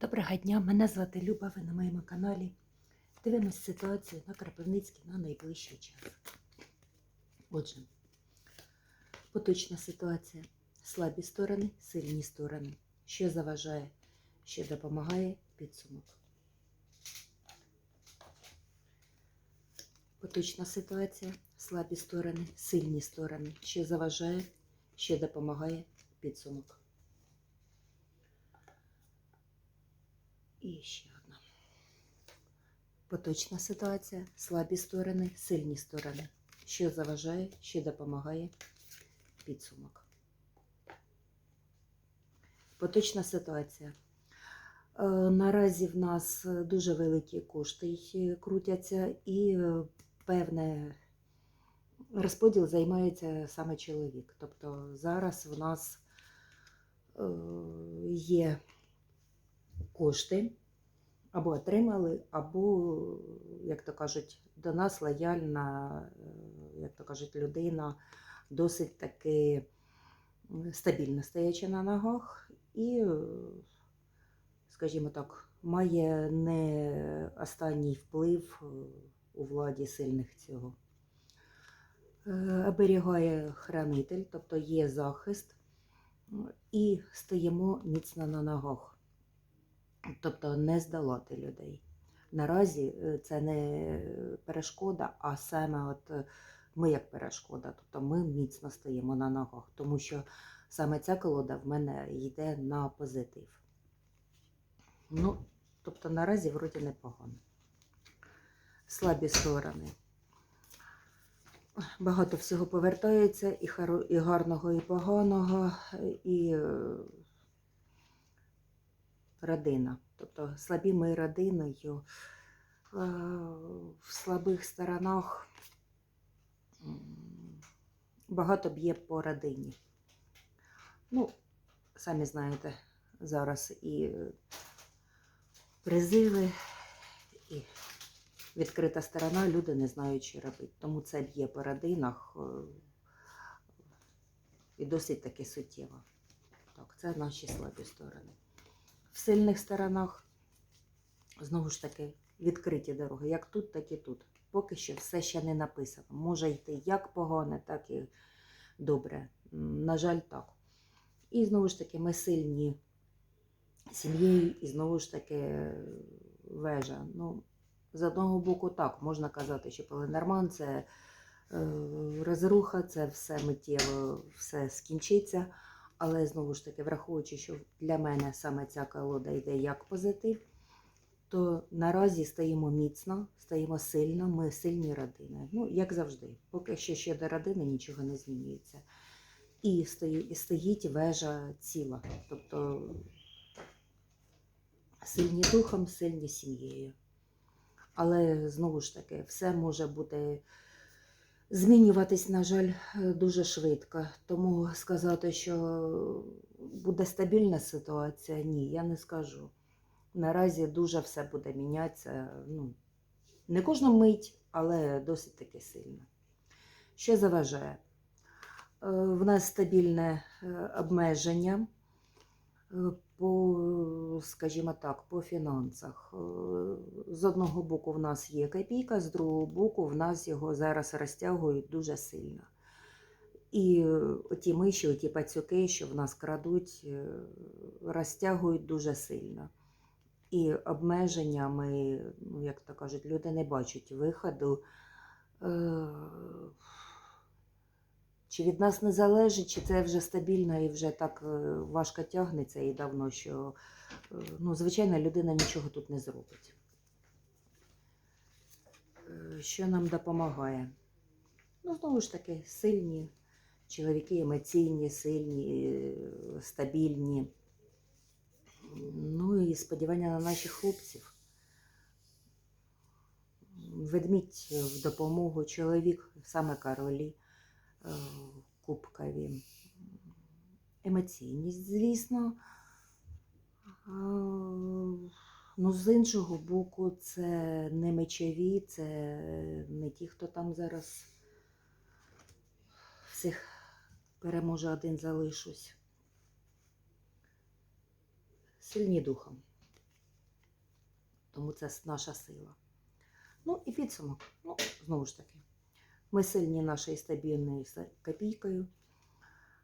Доброго дня, мене звати Люба, ви на моєму каналі. Дивимось ситуацію на Кропивницькій на найближчий час. Отже, поточна ситуація. Слабі сторони, сильні сторони. Що заважає, що допомагає підсумок. Поточна ситуація, слабі сторони, сильні сторони. Що заважає, що допомагає підсумок. І ще одна. Поточна ситуація, слабі сторони, сильні сторони. Що заважає, що допомагає підсумок. Поточна ситуація. Е, Наразі в нас дуже великі кошти е, крутяться, і е, певне розподіл займається саме чоловік. Тобто зараз в нас є кошти або отримали, або, як то кажуть, до нас лояльна, е, як то кажуть, людина досить таки стабільно стоячи на ногах і, е, скажімо так, має не останній вплив е, у владі сильних цього. Оберігає хранитель, тобто є захист, і стоїмо міцно на ногах тобто не здолати людей. Наразі е, це не перешкода, а саме от е, ми як перешкода, тобто ми міцно стоїмо на ногах, тому що саме ця колода в мене йде на позитив. Ну, тобто наразі вроді непогано. Слабі сторони. Багато всього повертається, і, гарного, і поганого, і е, родина. Тобто слабі ми родиною. Е, В слабих сторонах багато б'є по родині. Ну, самі знаєте, зараз і призиви, і відкрита сторона, люди не знають, що робити. Тому це б'є по родинах е, і досить таки суттєво. Так, це наші слабі сторони. В сильних сторонах, знову ж таки, відкриті дороги. Як тут, так і тут. Поки що все ще не написано. Може йти як погане, так і добре. На жаль, так. І знову ж таки, ми сильні сім'єю, і знову ж таки вежа. Ну, з одного боку, так, можна казати, що Пеленорман це е, розруха, це все миттєво, все скінчиться. Але знову ж таки, враховуючи, що для мене саме ця колода йде як позитив, то наразі стоїмо міцно, стоїмо сильно, ми сильні родини. Ну, як завжди, поки що ще до родини нічого не змінюється. І стоїть вежа ціла. Тобто сильні духом, сильні сім'єю. Але знову ж таки, все може бути змінюватись, на жаль, дуже швидко. Тому сказати, що буде стабільна ситуація, ні, я не скажу. Наразі дуже все буде мінятися. Ну, не кожну мить, але досить таки сильно. Що заважає? Е, В нас стабільне е, обмеження е, по, скажімо так, по фінансах. Е, З одного боку в нас є копійка, з другого боку в нас його зараз розтягують дуже сильно. І е, ті миші, ті пацюки, що в нас крадуть, е, розтягують дуже сильно. І обмеження ми, ну, як то кажуть, люди не бачать виходу. Чи від нас не залежить, чи це вже стабільно і вже так е, важко тягнеться і давно, що е, ну, звичайно людина нічого тут не зробить. Е, Що нам допомагає? Ну, знову ж таки, сильні чоловіки, емоційні, сильні, стабільні. Ну і сподівання на наших хлопців. Ведмідь в допомогу, чоловік, саме королі кубкові. Емоційність, звісно. Е, Ну, з іншого боку, це не мечові, це не ті, хто там зараз всіх переможе один залишусь. Сильні духом. тому це наша сила. Ну і підсумок. Ну, знову ж таки, ми сильні нашою стабільною копійкою.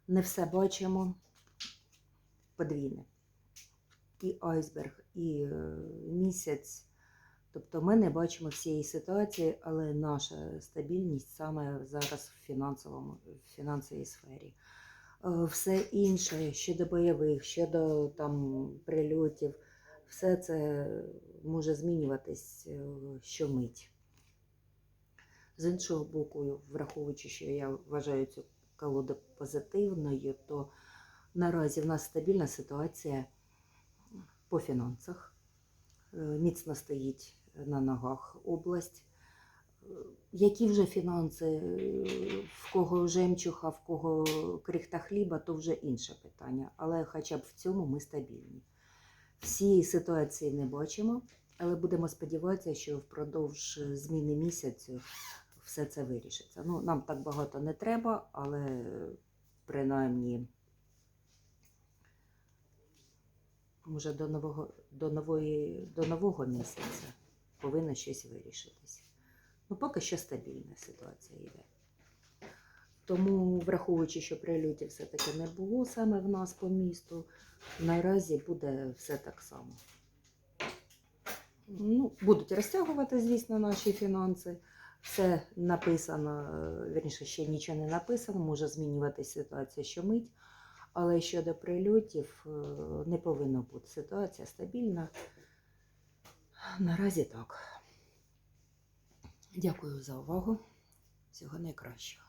Не все бачимо подвійне. І айсберг, і е, місяць. Тобто ми не бачимо всієї ситуації, але наша стабільність саме зараз в фінансовому в фінансовій сфері. Е, Все інше щодо бойових, щодо там прильотів, все це може змінюватись е, щомить. З іншого боку, враховуючи, що я вважаю цю колоду позитивною, то наразі в нас стабільна ситуація по фінансах. Е, Міцно стоїть на ногах область. Е, Які вже фінанси, е, в кого жемчуг, а в кого крихта хліба, то вже інше питання. Але хоча б в цьому ми стабільні. Всієї ситуації не бачимо, але будемо сподіватися, що впродовж зміни місяцю все це вирішиться. Ну, нам так багато не треба, але принаймні, може, до нового, до нової, до нового місяця повинно щось вирішитись. Ну, поки що стабільна ситуація йде. Тому, враховуючи, що прильотів все-таки не було саме в нас по місту, наразі буде все так само. Ну, будуть розтягувати, звісно, наші фінанси. Все написано, е, вірніше, ще нічого не написано, може змінюватися ситуація щомить. Але щодо прильотів е, не повинно бути ситуація стабільна. Наразі так. Дякую за увагу. Всього найкращого.